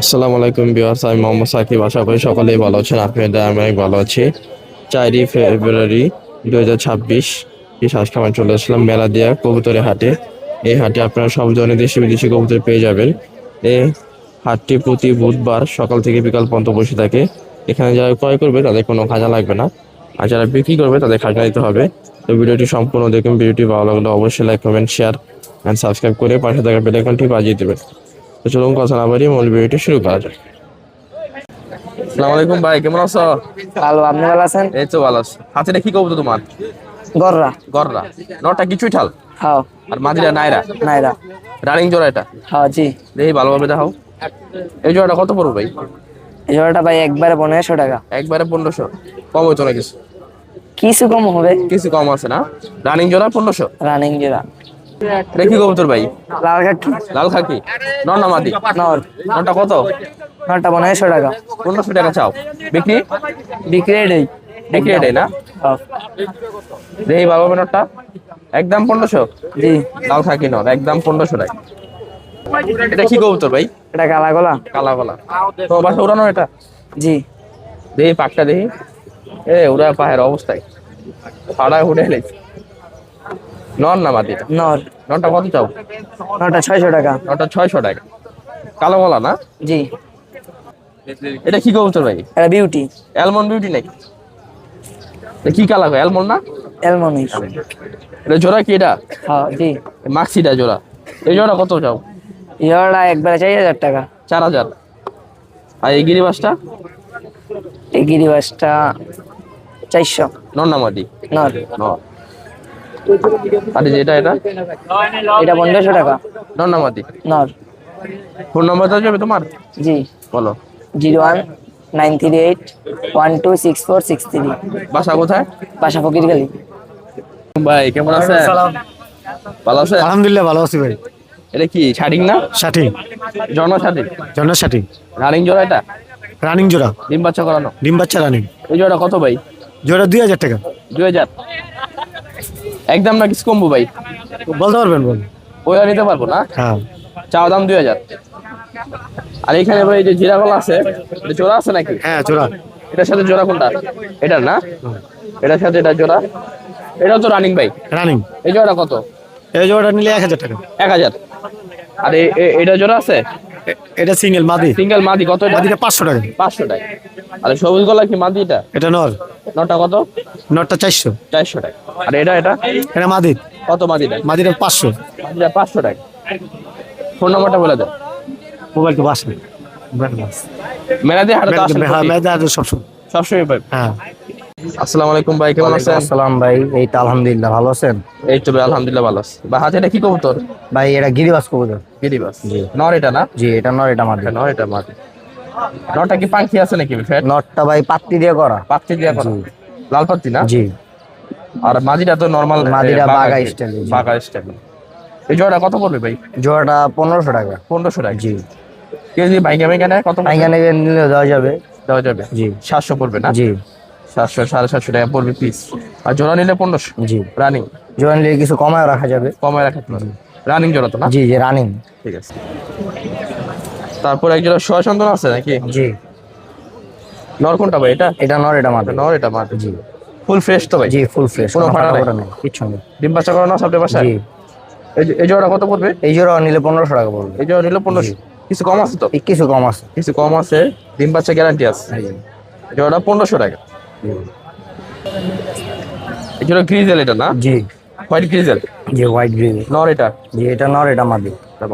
আসসালামু আলাইকুম বিয়ার্স আমি মোহাম্মদ সাকিব। আশা করি সকলেই ভালো আছেন আপনাদের আমি অনেক ভালো আছি। চারই ফেব্রুয়ারি দু হাজার ছাব্বিশ, এই শ্বাসকামায় চলে আসলাম মেলা দিয়া কবুতরের হাটে। এই হাটে আপনারা সব ধরনের দেশি বিদেশি কবুতর পেয়ে যাবেন। এই হাটটি প্রতি বুধবার সকাল থেকে বিকাল পর্যন্ত বসে থাকে। এখানে যারা ক্রয় করবে, তাদের কোনো খাজা লাগবে না। আর যারা বিক্রি করবে, তাদের খাজনা দিতে হবে। তো ভিডিওটি সম্পূর্ণ দেখুন। ভিডিওটি ভালো লাগলে অবশ্যই like comment share and subscribe করে পাশে থাকা বেলাইকনটি বাজিয়ে দেবেন। তো চলুন কথা না বাড়িয়ে মূল ভিডিওটি শুরু করা যাক। আসসালামু আলাইকুম ভাই কেমন আছো? ভালো আপনি ভালো আছেন? এই তো ভালো আছি। হাতে কি কবুতর তোমার? গররা। গররা। নটা কিছুই ঠাল? হ্যাঁ। আর মাদিরা নাইরা? নাইরা। রানিং জোড়া এটা? হ্যাঁ জি। দেখি ভালোভাবে দেখাও। এই জোড়াটা কত পড়বে ভাই? এই জোড়াটা ভাই একবারে পনেরোশো টাকা। একবারে পনেরোশো। কম হইতো না কিছু? কিছু কম হবে। কিছু কম আছে না? রানিং জোড়া পনেরোশো? রানিং জোড়া। দেখি কবুতর ভাই? লাল কাকি লাল খাকি? নর না মাদি? নর। নটা কত? নটা পনেরোশো টাকা। পনেরোশো টাকা চাও। বিক্রি? বিক্রি নেই বিক্রি এটাই না? হ্যাঁ। দেখি ভালোভাবে নটটা একদম পনেরোশো? জি। লাল খাকি নর একদম পনেরোশো টাকা। এটা কি কবুতর ভাই? এটা কালা গলা। কালা গলা। তো বাসা উড়ানো এটা? জি। দেখি পাকটা দেখি এ উড়া পায়ের অবস্থায়। ফাড়ায় উঠে এলেছে। নন না মাদিটা নর। নটা কত চাও? নটা ছয়শো টাকা। নটা ছয়শো টাকা। কালো গলা না? জি। এটা কি কবুতর ভাই? এটা বিউটি। অ্যালমন্ড বিউটি নাকি? কি কালা হয়? অ্যালমন্ড না? এলমনিস এটা জোড়া কি এটা? হ্যাঁ জি। মাক্সিটা জোড়া। এই জোড়া কত চাও? জোড়াটা একবারে চার হাজার টাকা। চার হাজার। আর এই গিরিবাসটা? এই গিরিবাসটা চারশো। নন না মাদি নর। ন আর এই যে এটা এটা এটা পনেরোশো টাকা মাদি? নর। ফোন নাম্বার যাবে তোমার? জি। বলো। Zero one nine three eight one two six four six three. বাসা কোথায়? বাসা ফকির ফকিরগালি। ভাই কেমন আছে ভালো আছে আলহামদুলিল্লাহ ভালো আছি ভাই। এটা কি শাডিং না? ষাটি জন্ম শাডিং। জন্য ষাটি রানিং জোড়া এটা? রানিং জোড়া। ডিম বাচ্চা করানো? ডিম বাচ্চা রানিং। এই জোড়া কত ভাই? জোড়া দুই হাজার টাকা। দুই হাজার। একদম না কিছু কমবো ভাই? বলতে পারবেন বল নিতে পারব না? হ্যাঁ। চাওয়া দাম দুই হাজার। আর এখানে ভাই এই যে জিরা গলা আছে এটা জোড়া আছে নাকি? হ্যাঁ জোড়া। এটার সাথে জোড়া কোনটা? এটার না? এটার সাথে এটা জোড়া? এটাও তো রানিং ভাই। রানিং এই জোড়া কত? এই জোড়াটা নিলে এক হাজার টাকা। এক হাজার। আর এটা জোড়া আছে? এটা সিঙ্গেল মাদি। সিঙ্গেল মাদি কত মাদিটা পাঁচশো টাকা। পাঁচশো টাকা। আর সবুজ গলা কি মাদি এটা? এটা নর। নটা কত? নরটা চারশো। চারশো টাকা। আর এটা এটা? এটা মাদি। কত মাদিটা? মাদিটা পাঁচশো। মাদিটা পাঁচশো টাকা। ফোন নাম্বারটা বলে দাও। মোবাইল তো বাসে। মেলা দিয়ে হাটে হ্যাঁ সবসময়। সবসময় পাই হ্যাঁ। আসসালামু আলাইকুম ভাই কেমন আছেন? আসসালাম ভাই এই তো আলহামদুলিল্লাহ ভালো আছেন? এই তো ভাই আলহামদুলিল্লাহ ভালো আছি। বা হাতে এটা কি কবুতর? ভাই এটা গিরিবাস কবুতর। গিরিবাস। নর এটা না? জি এটা নর এটা মাদি। নর এটা মাদি। নরটা কি পাখি আছে নাকি ফ্যাট? নটটা ভাই পাত্তি দিয়ে করা। পাত্তি দিয়া করা। লাল পাত্তি না? জি। আর মাদিটা তো নরমাল মাদিটা style, জি। বাগা স্টাইল এই জোড়া কত পড়বে ভাই? জোড়াটা পনেরোশো টাকা। পনেরোশো টাকা। জি। কেজি ভাইঙ্গা ভাইঙ্গা নেয় কত? এখানে নিলে দেওয়া যাবে। দেওয়া যাবে। জি। সাতশো পড়বে না? জি। সাতশো সাড়ে সাতশো টাকা পড়বে পিস আর জোড়া নিলে পনেরোশো। জি। রানিং জোড়া নিলে কিছু কমায় রাখা যাবে। কমায় রাখা রানিং জোড়া তো না? জি জি রানিং ঠিক আছে। তারপর এক জোড়া ছয় সন্তান আছে নাকি? জি। নর কোনটা ভাই? এটা? এটা নর এটা মাদি নর এটা মাদ জি। ফুল ফ্রেশ তো ভাই? জি ফুল ফ্রেশ কোনো ফাটা ফাটা নেই? কিচ্ছু নেই। ডিম বাচ্চা করানো সামনে বাসায়? জি। এই জোড়া কত পড়বে? এই জোড়া নিলে পনেরোশো টাকা পড়বে। এই জোড়া নিলে পনেরোশো। কিছু কম আছে তো? কিছু কম আছে। কিছু কম আছে ডিম বাচ্চা গ্যারান্টি আছে। এই জোড়া পনেরোশো টাকা। জোড়া গ্রিজেল এটা না? জি। হোয়াইট গ্রিজেল জি হোয়াইট গ্রিল নর এটা? জি এটা নর এটা মাদি এটা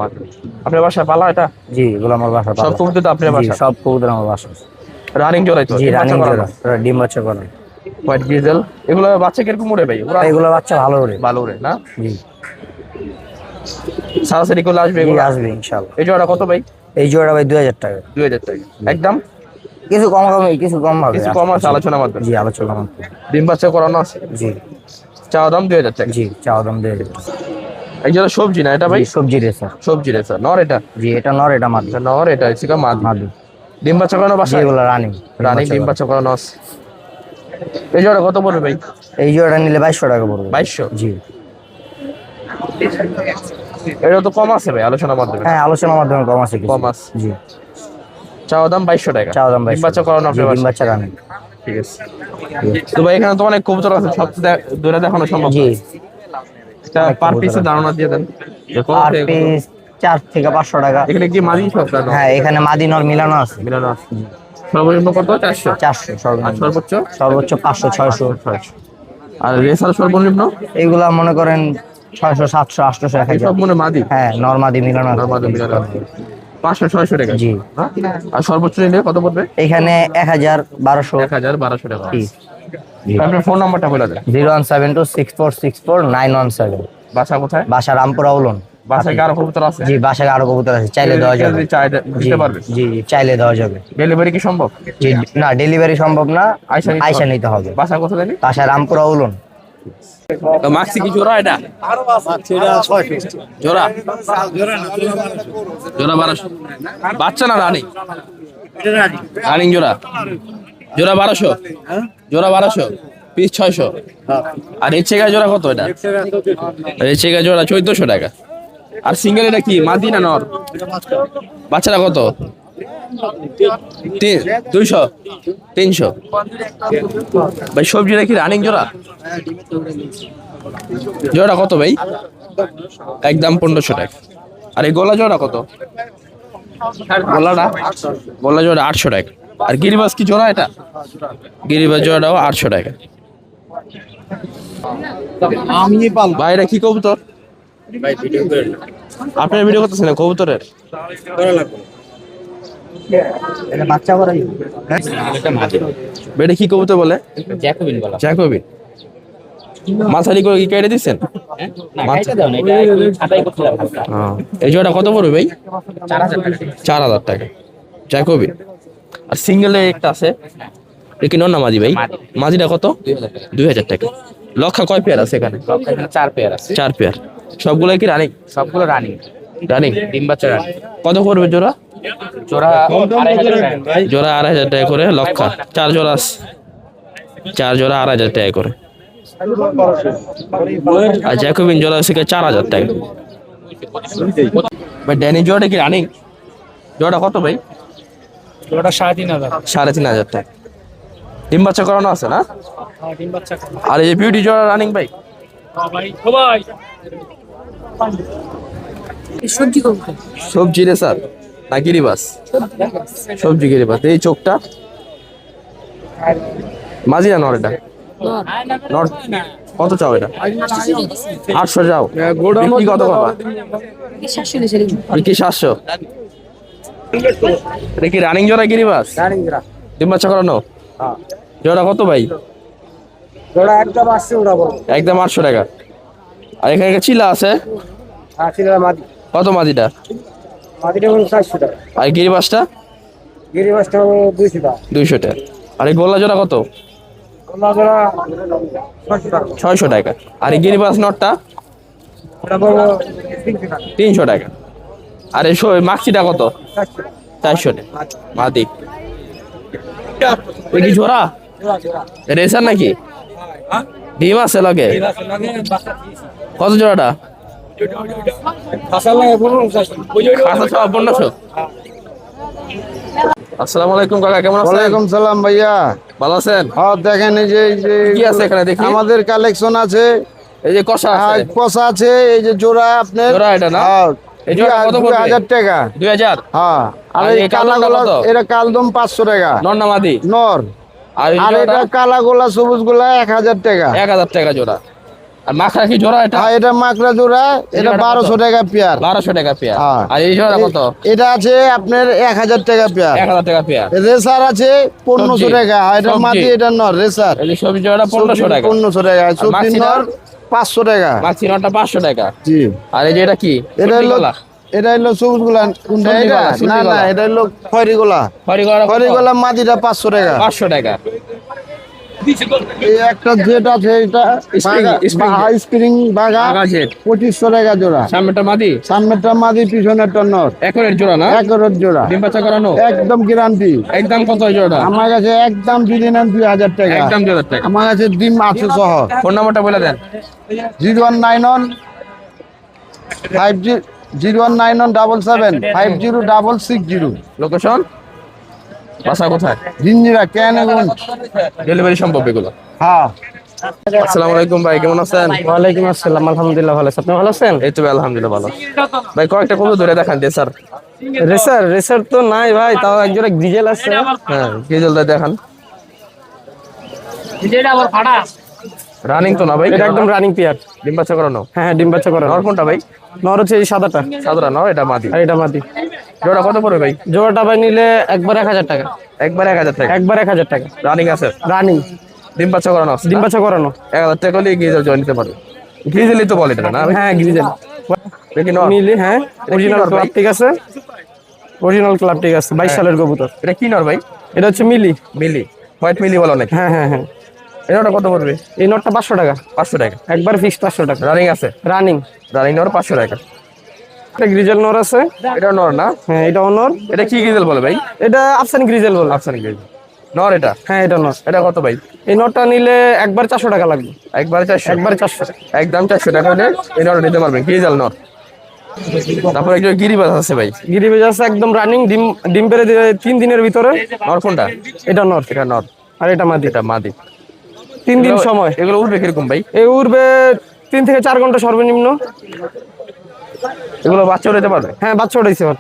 আপনার বাসায় পালা এটা? জি এগুলো আমার বাসা সব কবুতর আপনার বাসা সব কবুতর আমার বাসা রানিং জোড়াই তো? জি রানিং জোড়া। ডিম বাচ্চা করে। হোয়াইট গ্রিজেল এগুলো বাচ্চা কীরকম উড়ে ভাই? ওরা এগুলো বাচ্চা ভালো ওরে ভালো উড়ে না? জি। সারাসারি করলে আসবে এগুলো? আসবে ইনশাল্লাহ এই জোড়া কত ভাই? এই জোড়া ভাই দুই হাজার টাকা। দুই হাজার টাকা। একদম? কিছু কম কম কিছু কম হবে। কিছু কম আছে আলোচনা মাধ্যমে জি আলোচনা মাত্র। ডিম বাচ্চা করানো আছে? জি। চাওয়া দাম দুই হাজার টাকা। জি চাওয়া দাম দুই হাজার এই জোড়া সবজি না এটা ভাই? সবজি রেসা সবজি রে স্যার নর এটা? জি এটা নর এটা মাদি। নর এটা হচ্ছে কি মাদ। মাদি। ডিম বাচ্চা করানো বাসা এগুলো রানিং। রানী ডিম বাচ্চা করানো। আছে। এই জোড়া কত পড়বে ভাই? এই জোড়া নিলে বাইশশো টাকা পড়বে। বাইশশো? জি। এটা তো কম আছে ভাই আলোচনার মাধ্যমে হ্যাঁ আলোচনার মাধ্যমে কম আছে কম আছে। জি। চাওয়া দাম বাইশশো টাকা। চাওয়া দাম ডিম বাচ্চা করানো ডিম বাচ্চা। রানি। ঠিক আছে। তো ভাই এখানে তো অনেক কবুতর আছে সব দূরে দেখানো সম্ভব জি। পার পিসে ধারণা দিয়ে দেন। কত? পিস চার থেকে পাঁচশো টাকা। এখানে কি মাদি সব হ্যাঁ এখানে মাদিনর মিলানো আছে। মিলানো আছে। সর্বনিম্ন কত? চারশো। চারশো সর্বোচ্চ? সর্বোচ্চ পাঁচশো ছয়শো। ছয়শো আর রেসার সর্বনিম্ন? এইগুলা মনে করেন ছয়শো সাতশো আটশো এক হাজার। সব মনে মাদি? হ্যাঁ নর্মাদি মিলানো। মাদি মিলানো। পাঁচশো ছয়শো টাকা। জি। হ্যাঁ? আর সর্বোচ্চ নিলে কত পড়বে? এখানে এক হাজার বারোশো। এক হাজার বারোশো টাকা। আপনার ফোন নাম্বারটা বলে দেন। Zero one seven two six four six four nine one seven. বাসা কোথায়? বাসা রামপুরা উলন। বাসায় আরও কবুতর আছে? জি বাসায় আরও কবুতর আছে চাইলে দেওয়া যাবে। চাই দে- জি দিতে পারবে? জি জি, চাইলে দেওয়া যাবে। ডেলিভারি কি সম্ভব? জি না ডেলিভারি সম্ভব না। নিতে হবে। বাসা কোথায় বাসা রামপুরা উলন। মাক্সি কি জোড়া এটা? জোড়া? জোড়া বারোশো। বাচ্চা না রানিং? রানিং। জোড়া। জোড়া বারোশো? জোড়া বারোশো? পিস ছয়শো? আর এর চেকা জোড়া কত এটা? এর চেকা জোড়া চোদ্দশো টাকা। আর সিঙ্গেল এটা কি? মাদি না নর? বাচ্চাটা কত? দুইশো? তিনশো? ভাই সবজিটা কি রানিং জোড়া? জোড়া কত ভাই? একদম পনেরোশো টাকা। আর এই গোলা জোড়া কত? গোলাটা? গোলা জোড়া আটশো টাকা। আর গিরিবাস কি জোড়া এটা? গিরিবাস জোড়াটাও আটশো টাকা। ভাইরা কি কবুতর? আপনার ভিডিও করতেছেন না কবুতরের বাচ্চা করাই বেটা কি কবুতর বলে? জ্যাকোবিন বলা জ্যাকোবিন। করে কি কেটে দিচ্ছেন? না না এটা হালকা এই জোড়া কত পড়বে ভাই? চার হাজার টাকা। জ্যাকোবিন। আর সিঙ্গেলে একটা আছে। এটা কি নন্না মাঝি ভাই? মাঝিটা কত? দুই হাজার টাকা। লক্ষা কয় পেয়ার আছে এখানে? এখানে চার পেয়ার আছে। চার পেয়ার। সবগুলো কি রানিং সবগুলো রানিং রানিং ডিম বাচ্চা রানিং কত পড়বে জোড়া? জোড়া আড়াই হাজার টাকা। জোড়া আড়াই হাজার টাকা করে লক্ষা চার জোড়া চার জোড়া আড়াই হাজার টাকা করে। আর জ্যাকোবিন জোড়া আছে কি চার হাজার টাকা। ভাই ড্যানি জোড়াটা কি রানিং? জোড়া কত ভাই? ওটা সাড়ে তিন হাজার। সাড়ে তিন হাজার টাকা। ডিম বাচ্চা করানো আছে না? হ্যাঁ, ডিম বাচ্চা আর এই যে বিউটি জোড়া রানিং ভাই? ভাই ও ভাই। সবজি কবুতর সবজি রে স্যার। না গিরিবাস সবজি গিরিবাস এই চোখটা? মাঝি না নর এটা নর কত চাও এটা? আটশো যাও বিক্রি কত করবা সাতশো বিক্রি সাতশো? এটা কি রানিং জোড়া গিরিবাস ডিম বাচ্চা করানো জোড়া কত ভাই? একদম আটশো টাকা। আর এখানে একটা চিলা আছে? কত মাদিটা? মাদিটা হলো চারশো টাকা। আর গিরিবাসটা গিরি মাছটা হলো দুইশো টাকা। দুইশো টাকা। আর এই গোল্লা জোড়া কত? গোল্লা জোড়া ছয়শো টাকা। আর এই গিরিবাস নটটা? তিনশো টাকা। আর এই মাক্সিটা কত? চারশো টাকা। মাদি কি ঝোড়া রেসার নাকি? ডিম আছে লগে। কত জোড়াটা? আসসালামু আলাইকুম কাকা কেমন আছেন? ওয়ালাইকুম সালাম ভাইয়া। ভালো আছেন? হ্যাঁ দেখেন এই যে কি আছে এখানে দেখি? আমাদের কালেকশন আছে। এই যে কষা হ্যাঁ, আছে কষা আছে এই যে জোড়া আপনার। জোড়া এটা না? হ্যাঁ, এই জোড়া কত পড়বে? হাজার টাকা। দুই হাজার? হ্যাঁ আর এই এটা কালদম পাঁচশো টাকা। নন্না মাদি? নর। আর এটা কালা গোলা সবুজ গোলা এক হাজার টাকা। এক হাজার টাকা জোড়া। আর মাখা কি জোড়া এটা? হ্যাঁ এটা মাকড়া জোড়া এটা জোড়াটা কত? বারোশো টাকা পেয়ার। বারোশো টাকা পেয়ার। হ্যাঁ। আর এই জোড়া কত? এটা আছে আপনার টাকা পেয়ার। এক হাজার টাকা পেয়ার। রেসার আছে। টাকা। আর এটা মাটি এটা নর। রেসার এই যে জোড়া পনেরোশো টাকা। টাকা? নর পাঁচশো টাকা। মাছি নটা পাঁচশো টাকা। জি। আর এই যে এটা কি? এটা হলো হলো সবুজ গোলা না না এটা হলো খয়রি গোলা খয়রি গোলা মাটিটা পাঁচশো টাকা। পাঁচশো টাকা। এই একটা জেট আছে এটা Spring, spring হাই স্প্রিং বাগা পঁচিশশো টাকা জোড়া। সামনেটা মাদি? সামনেরটা মাদি পিছনেরটা নর। একরের জোড়া না? একরোর জোড়া। ডিম বাচ্চা করানো? একদম গ্যারান্টি একদম কত জোড়া আমার কাছে একদম যদি নেন দুই হাজার টাকা। একদম দুই হাজার টাকা। আমার কাছে ডিম আছে সহ। ফোন নাম্বারটা বলে দেন। Zero one nine one five zero one nine one double seven five zero double six zero. Location? বাসা কোথায়? জিঞ্জিরা কেন ডেলিভারি সম্ভব এগুলো? হ্যাঁ। আসসালামু আলাইকুম ভাই কেমন আছেন? ওয়ালাইকুম আসসালাম আলহামদুলিল্লাহ ভালো আপনি ভালো আছেন? এই তো আলহামদুলিল্লাহ ভালো। ভাই কয়েকটা ধরে দেখান দিয়ে স্যার। রেসার রেসার তো নাই ভাই তাও একজোড়া ডিজেল আছে। হ্যাঁ কি জলদি দেখান। যেটা আবার ফাটা রানিং তো না ভাই? এটা একদম রানিং পেয়ার ডিম বাচ্চা করানো? হ্যাঁ হ্যাঁ ডিম বাচ্চা করা নর কোনটা ভাই? নর হচ্ছে এই সাদাটা। সাদরা নর এটা মাদি। আর এটা মাদি। জোড়া কত পড়বে ভাই? জোড়াটা ভাই নিলে একবার এক হাজার টাকা। একবার এক হাজার টাকা? একবার এক হাজার টাকা। রানিং আছে? রানিং ডিম বাচ্চা করানো ডিম বাচ্চা করানো। এক হাজার টাকা হলে গিয়ে জয়েন নিতে পারবে। গিয়ে তো বলে না হ্যাঁ নর নিলে হ্যাঁ? অরিজিনাল ক্লাব ঠিক আছে? অরিজিনাল ক্লাব ঠিক আছে বাইশ সালের কবুতর। এটা কি নর ভাই? এটা হচ্ছে মিলি। মিলি। হোয়াইট মিলি বলো নাকি? হ্যাঁ হ্যাঁ হ্যাঁ। এটা কত পড়বে? এই নটটা পাঁচশো টাকা। পাঁচশো টাকা। একবার ফিক্স পাঁচশো টাকা। রানিং আছে? রানিং রানিং নর পাঁচশো টাকা। গ্রিজেল নর আছে। এটা নর না? হ্যাঁ এটা নর। এটা কি বলে ভাই? এটা আফসানি গ্রিজেল বলে। আফসানি গিজেল নর এটা? হ্যাঁ এটা নর। এটা কত ভাই? এই নিলে একবার চারশো টাকা লাগবে। একবার চারশো? একবার চারশো একদম চারশো টাকা হলে এই নর নিতে পারবেন। নর। তারপর একজন গিরিবাজ আছে ভাই। গিরিবেজ আছে একদম রানিং ডিম ডিম পেরে তিন দিনের ভিতরে। নর কোনটা? এটা নর। এটা নর। আর এটা মাদি। এটা মাদি। তিন দিন সময়। এগুলো উঠবে কীরকম ভাই? এই উঠবে তিন থেকে চার ঘণ্টা সর্বনিম্ন। এগুলো বাচ্চা উঠাতে পারবে? হ্যাঁ বাচ্চা উঠাইছে এবার।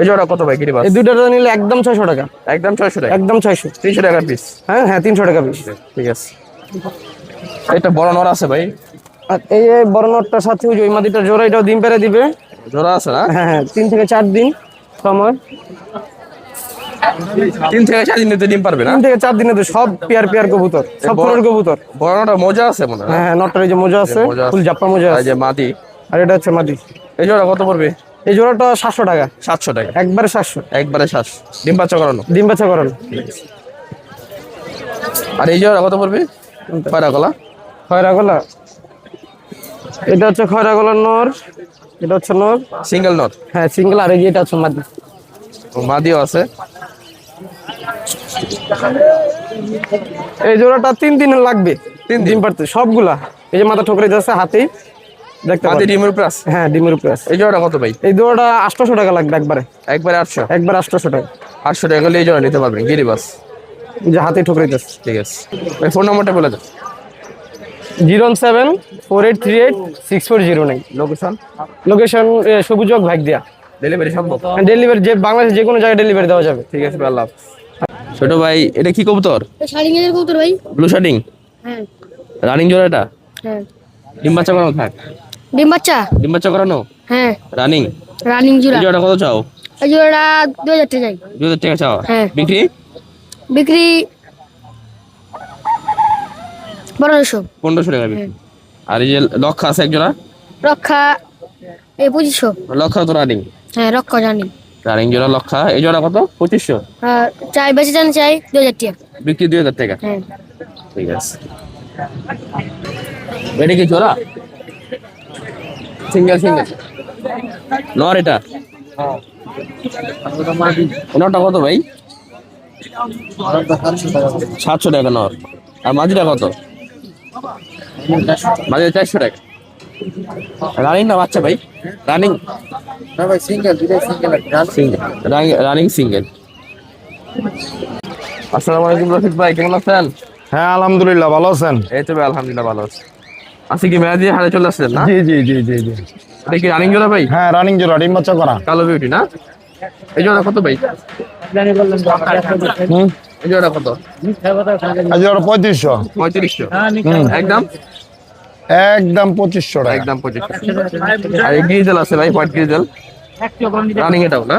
এই জোড়া কত ভাই এই দুইটা নিলে একদম ছয়শো টাকা। একদম ছয়শো টাকা? একদম ছয়শো। তিনশো টাকার পিস হ্যাঁ হ্যাঁ তিনশো টাকা পিস ঠিক আছে। এটা বড় নর আছে ভাই। আর এই বড় সাথে ওই ওই মাদিটা জোড়া এটাও ডিম পেরে দিবে। জোড়া আছে না? হ্যাঁ হ্যাঁ তিন থেকে চার দিন সময়। তিন থেকে চার দিনে তো ডিম পারবে না? তিন থেকে চার দিনে তো সব পেয়ার পেয়ার কবুতর সব কবুতর। বড় নটা মজা আছে মনে হয় হ্যাঁ নটটার এই যে মোজা আছে ফুল জাপ্পা মোজা আছে। যে মাদি আর এটা হচ্ছে মাদি। এই জোড়া কত পড়বে? এই জোড়াটা সাতশো টাকা। সাতশো টাকা। একবারে সাতশো। একবারে সাতশো। ডিম বাচ্চা করানো? ডিম বাচ্চা করানো। আর এই জোড়া কত পড়বে? পায়রা গলা। খয়রা গলা। এটা হচ্ছে খয়রা গলার নর। এটা হচ্ছে নর। সিঙ্গেল নট হ্যাঁ সিঙ্গেল আর এই এটা হচ্ছে মাদি। মাদিও আছে। এই জোড়াটা তিন দিন লাগবে। তিন দিন? পারতে সবগুলা। এই যে মাথা ঠোকরে যাচ্ছে হাতেই দেখতে ডিমের হ্যাঁ ডিমের এই জোড়া কত ভাই? এই জোড়াটা টাকা লাগবে একবারে। একবারে আটশো? একবার আটশোশো টাকা। আটশো টাকা হলে এই জোড়া নিতে পারবেন গিরিবাস যে হাতে ঠোকরে যাচ্ছে ঠিক আছে। ভাই ফোন নম্বরটা বলে zero seven four eight three eight six four zero nine. Location location সবুজক ভাগ দিয়া ডেলিভারি সম্ভব? ডেলিভারি যে বাংলাদেশ যে কোনো জায়গায় ডেলিভারি দেওয়া যাবে। ঠিক আছে আল্লাহ ছোট ভাই এটা কি কবুতর? শাড়ি ভাই। ব্লু হ্যাঁ। রানিং জোড়া এটা? হ্যাঁ। ডিম বাচ্চা করানো থাক। ডিম বাচ্চা ডিম বাচ্চা করানো? হ্যাঁ। রানিং? রানিং জোড়া। জোড়া কত চাও? এই জোড়া দু হাজার টাকা দু হাজার টাকা চাও? হ্যাঁ। বিক্রি? বিক্রি বারোশো পনেরোশো টাকা বিক্রি। আর এই যে লক্ষা আছে এক জোড়া? রক্ষা এই পঁচিশশো। লক্ষা তো রানিং। হ্যাঁ রক্ষা জানি রানিং জোড়া লক্ষা। এই জোড়া কত? পঁচিশশো। আর চাই বেশি জানি চাই দু হাজার টাকা। বিক্রি দুই হাজার টাকা। হ্যাঁ। ঠিক আছে। এটা কি জোড়া? Single single. নর এটা? নরটা কত ভাই? সাতশো টাকা নর। আর মাঝিটা কত? মাঝি চারশো টাকা। রানিং না বাচ্চা ভাই? রানিং? না ভাই সিঙ্গেল সিঙ্গেল রানিং সিঙ্গেল। আসসালামু আলাইকুম রফিক ভাই কেমন আছেন? হ্যাঁ আলহামদুলিল্লাহ ভালো আছেন? এই তো ভাই আলহামদুলিল্লাহ ভালো আছি। আজকে কি মেয়াদি হারে চলে আসছেন না? জি জি জি জি জি। এটা কি রানিং জোড়া ভাই? হ্যাঁ রানিং জোড়া ডিম বাচ্চা করা। কালো বিউটি না? এই জোড়া কত ভাই? এই জোড়া কত? আজ ওরা পঁয়ত্রিশশো। পঁয়ত্রিশশো। একদম? একদম পঁচিশশো টাকা। একদম পঁচিশশো। আর গ্রিজেল আছে ভাই হোয়াইট গ্রিজেল রানিং এটাও না?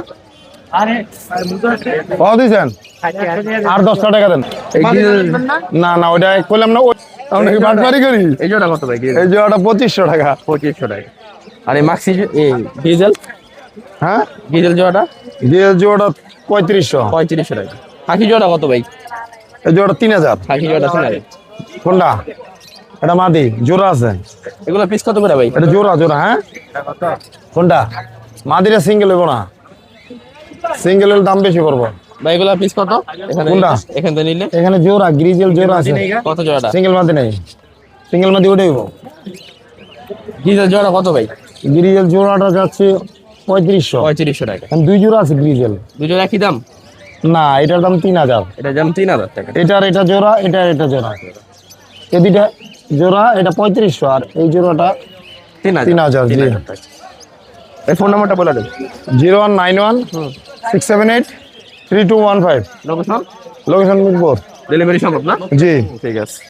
কত দিয়েছেন? আর দশটা টাকা দেন। না? না ওইটা করলাম না আমরা কি বাটপারি করি। এই জোড়া কত ভাই? এই জোড়াটা পঁচিশশো টাকা। পঁচিশশো টাকা। আর এই মাক্সি এই হ্যাঁ? গ্রিজেল জোড়াটা? জোড়াটা পঁয়ত্রিশশো। পঁয়ত্রিশশো টাকা। জোড়া কত ভাই? এই তিন হাজার। খাকি জোড়া তিন হাজার। কোনটা? এটা মাদি জোড়া আছে। এগুলো পিস কত করে ভাই? এটা জোড়া জোড়া হ্যাঁ? কোনটা? মাদিরা সিঙ্গেল হইব না। সিঙ্গেল হলে দাম বেশি করব ভাই এগুলো পিস কত? এখানে কোনটা? এখান থেকে নিলে। এখানে জোড়া গ্রিজেল জোড়া আছে। কত জোড়াটা? সিঙ্গেল মাদি নেই। সিঙ্গেল মাদি ওটাই গ্রিজেল জোড়া কত ভাই? গ্রিজেল জোড়াটা যাচ্ছে পঁয়ত্রিশশো। পঁয়ত্রিশশো টাকা। এখন দুই জোড়া আছে গ্রিজেল। দুজন একই দাম? না এটার দাম তিন হাজার। এটা দাম তিন হাজার টাকা। এটার এটা জোড়া এটার এটা জোড়া। এ দুইটা জোড়া এটা পঁয়ত্রিশশো আর এই জোড়াটা তিন হাজার। তিন হাজার জি। এই ফোন নাম্বারটা বলে zero one nine one six seven eight three two one five location location Mirpur delivery সম্ভব না? জি। ঠিক আছে।